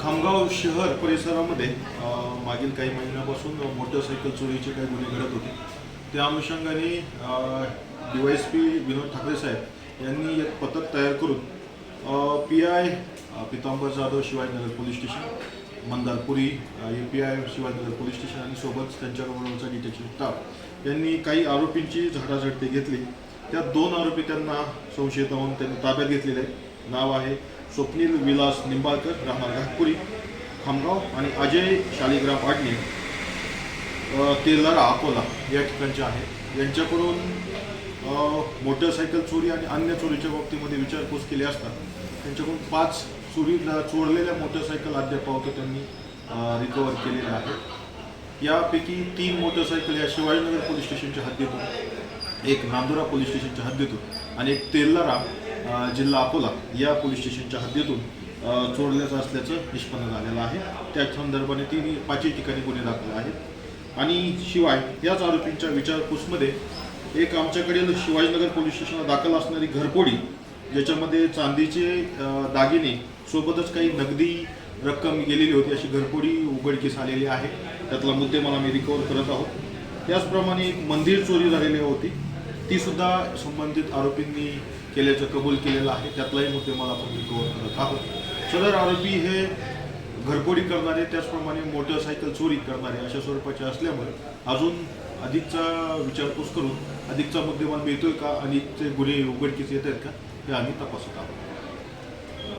खामगाव शहर परिसरामध्ये मागील काही महिन्यापासून मोटरसायकल चोरीचे काही गुन्हे घडत होते. त्या अनुषंगाने D Y S P Vinod Thakre साहेब यांनी एक पथक तयार करून P I Pitambar Jadhav Shivajinagar police station Mandarpuri A P I Shivajinagar police station आणि सोबत त्यांच्याबरोबरचा डिटेक्शन स्टाफ यांनी काही आरोपींची झाडाझडती घेतली. त्यात दोन आरोपी त्यांना संशयित होऊन त्यांनी ताब्यात घेतलेले आहे नाव आहे स्वप्नील विलास निंबाळकर राहणार घाटपुरी खामगाव आणि अजय शालिग्राम आडणे तेलारा अकोला या ठिकाणचे आहेत. यांच्याकडून मोटरसायकल चोरी आणि अन्य चोरीच्या बाबतीमध्ये विचारपूस केली असता त्यांच्याकडून पाच चोरी चोरलेल्या मोटरसायकल अद्याप त्यांनी रिकवर केलेल्या आहेत. यापैकी तीन मोटरसायकल या शिवाजीनगर पोलीस स्टेशनच्या हद्दीतून एक नांदुरा पोलीस स्टेशनच्या हद्दीतून आणि एक तेलारा जिल्हा अकोला या पोलीस स्टेशनच्या हद्दीतून चोरल्याचं असल्याचं निष्पन्न झालेलं आहे. त्या संदर्भाने तिन्ही पाचही ठिकाणी गुन्हे दाखल आहेत. आणि शिवाय याच आरोपींच्या विचारपूसमध्ये एक आमच्याकडील शिवाजीनगर पोलीस स्टेशनला दाखल असणारी घरपोडी ज्याच्यामध्ये चांदीचे दागिने सोबतच काही नगदी रक्कम गेलेली होती अशी घरपोडी उघडकीस आलेली आहे. त्यातला मुद्दे मला मी रिकवर करत आहोत. त्याचप्रमाणे एक मंदिर चोरी झालेली होती. ती सुद्धा संबंधित आरोपींनी केल्याचं कबूल केलेलं आहे. त्यातलाही मुद्देमाल आपण रिकवर करत आहोत. सदर आरोपी हे घरफोडी करणारे त्याचप्रमाणे मोटरसायकल चोरी करणारे अशा स्वरूपाचे असल्यामुळे अजून अधिकचा विचारपूस करून अधिकचा मुद्देमाल मिळतोय का? अधिकचे गुन्हे उघडकीस येत आहेत का? हे आम्ही तपासत आहोत.